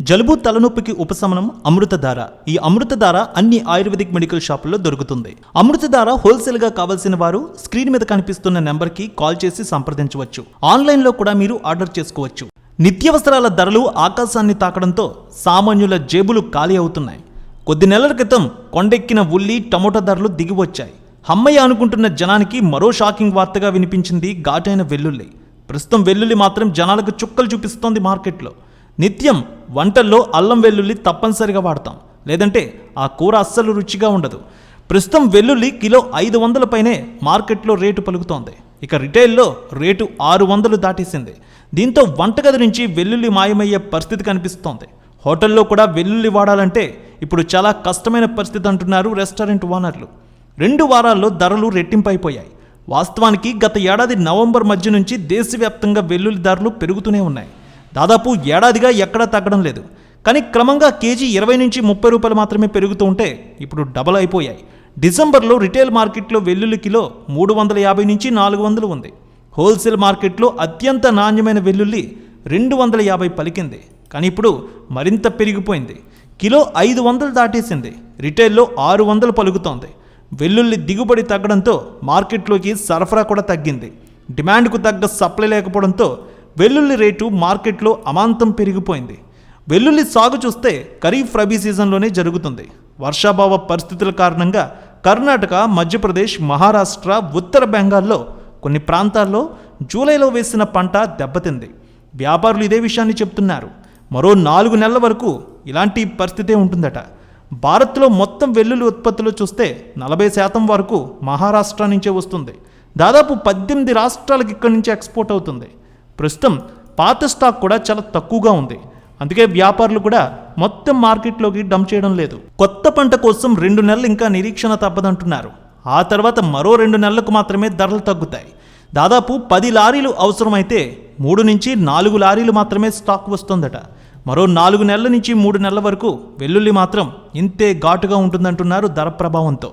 జలుబు తలనొప్పికి ఉపశమనం అమృతధార. ఈ అమృతధార అన్ని ఆయుర్వేదిక్ మెడికల్ షాపుల్లో దొరుకుతుంది. అమృతధార హోల్సేల్గా కావాల్సిన వారు స్క్రీన్ మీద కనిపిస్తున్న నెంబర్కి కాల్ చేసి సంప్రదించవచ్చు. ఆన్లైన్లో కూడా మీరు ఆర్డర్ చేసుకోవచ్చు. నిత్యావసరాల ధరలు ఆకాశాన్ని తాకడంతో సామాన్యుల జేబులు ఖాళీ అవుతున్నాయి. కొద్ది నెలల క్రితం కొండెక్కిన ఉల్లి టమోటా ధరలు దిగివచ్చాయి. హమ్మయ్య అనుకుంటున్న జనానికి మరో షాకింగ్ వార్తగా వినిపించింది ఘాటైన వెల్లుల్లి. ప్రస్తుతం వెల్లుల్లి మాత్రం జనాలకు చుక్కలు చూపిస్తోంది మార్కెట్లో. నిత్యం వంటల్లో అల్లం వెల్లుల్లి తప్పనిసరిగా వాడతాం. లేదంటే ఆ కూర అస్సలు రుచిగా ఉండదు. ప్రస్తుతం వెల్లుల్లి కిలో ఐదు వందల పైనే మార్కెట్లో రేటు పలుకుతోంది. ఇక రిటైల్లో రేటు ఆరు వందలు దాటేసింది. దీంతో వంటగది నుంచి వెల్లుల్లి మాయమయ్యే పరిస్థితి కనిపిస్తోంది. హోటల్లో కూడా వెల్లుల్లి వాడాలంటే ఇప్పుడు చాలా కష్టమైన పరిస్థితి అంటున్నారు రెస్టారెంట్ ఓనర్లు. రెండు వారాల్లో ధరలు రెట్టింపైపోయాయి. వాస్తవానికి గత ఏడాది నవంబర్ మధ్య నుంచి దేశవ్యాప్తంగా వెల్లుల్లి ధరలు పెరుగుతూనే ఉన్నాయి. దాదాపు ఏడాదిగా ఎక్కడా తగ్గడం లేదు. కానీ క్రమంగా కేజీ ఇరవై నుంచి ముప్పై రూపాయలు మాత్రమే పెరుగుతూ ఉంటే ఇప్పుడు డబల్ అయిపోయాయి. డిసెంబర్లో రిటైల్ మార్కెట్లో వెల్లుల్లి కిలో మూడు వందల యాభై నుంచి నాలుగు వందలు ఉంది. హోల్సేల్ మార్కెట్లో అత్యంత నాణ్యమైన వెల్లుల్లి రెండు వందల యాభై పలికింది. కానీ ఇప్పుడు మరింత పెరిగిపోయింది. కిలో ఐదు వందలు దాటేసింది. రిటైల్లో ఆరు వందలు పలుకుతోంది. వెల్లుల్లి దిగుబడి తగ్గడంతో మార్కెట్లోకి సరఫరా కూడా తగ్గింది. డిమాండ్కు తగ్గ సప్లై లేకపోవడంతో వెల్లుల్లి రేటు మార్కెట్లో అమాంతం పెరిగిపోయింది. వెల్లుల్లి సాగు చూస్తే ఖరీఫ్ రబీ సీజన్లోనే జరుగుతుంది. వర్షాభావ పరిస్థితుల కారణంగా కర్ణాటక మధ్యప్రదేశ్ మహారాష్ట్ర ఉత్తర బెంగాల్లో కొన్ని ప్రాంతాల్లో జూలైలో వేసిన పంట దెబ్బతింది. వ్యాపారులు ఇదే విషయాన్ని చెప్తున్నారు. మరో నాలుగు నెలల వరకు ఇలాంటి పరిస్థితే ఉంటుందట. భారత్లో మొత్తం వెల్లుల్లి ఉత్పత్తిలో చూస్తే నలభై శాతం వరకు మహారాష్ట్ర నుంచే వస్తుంది. దాదాపు పద్దెనిమిది రాష్ట్రాలకు ఇక్కడి నుంచి ఎక్స్పోర్ట్ అవుతుంది. ప్రస్తుతం పాత స్టాక్ కూడా చాలా తక్కువగా ఉంది. అందుకే వ్యాపారులు కూడా మొత్తం మార్కెట్లోకి డంప్ చేయడం లేదు. కొత్త పంట కోసం రెండు నెలలు ఇంకా నిరీక్షణ తప్పదంటున్నారు. ఆ తర్వాత మరో రెండు నెలలకు మాత్రమే ధరలు తగ్గుతాయి. దాదాపు పది లారీలు అవసరమైతే మూడు నుంచి నాలుగు లారీలు మాత్రమే స్టాక్ వస్తుందట. మరో నాలుగు నెలల నుంచి మూడు నెలల వరకు వెల్లుల్లి మాత్రం ఇంతే ఘాటుగా ఉంటుందంటున్నారు ధర ప్రభావంతో.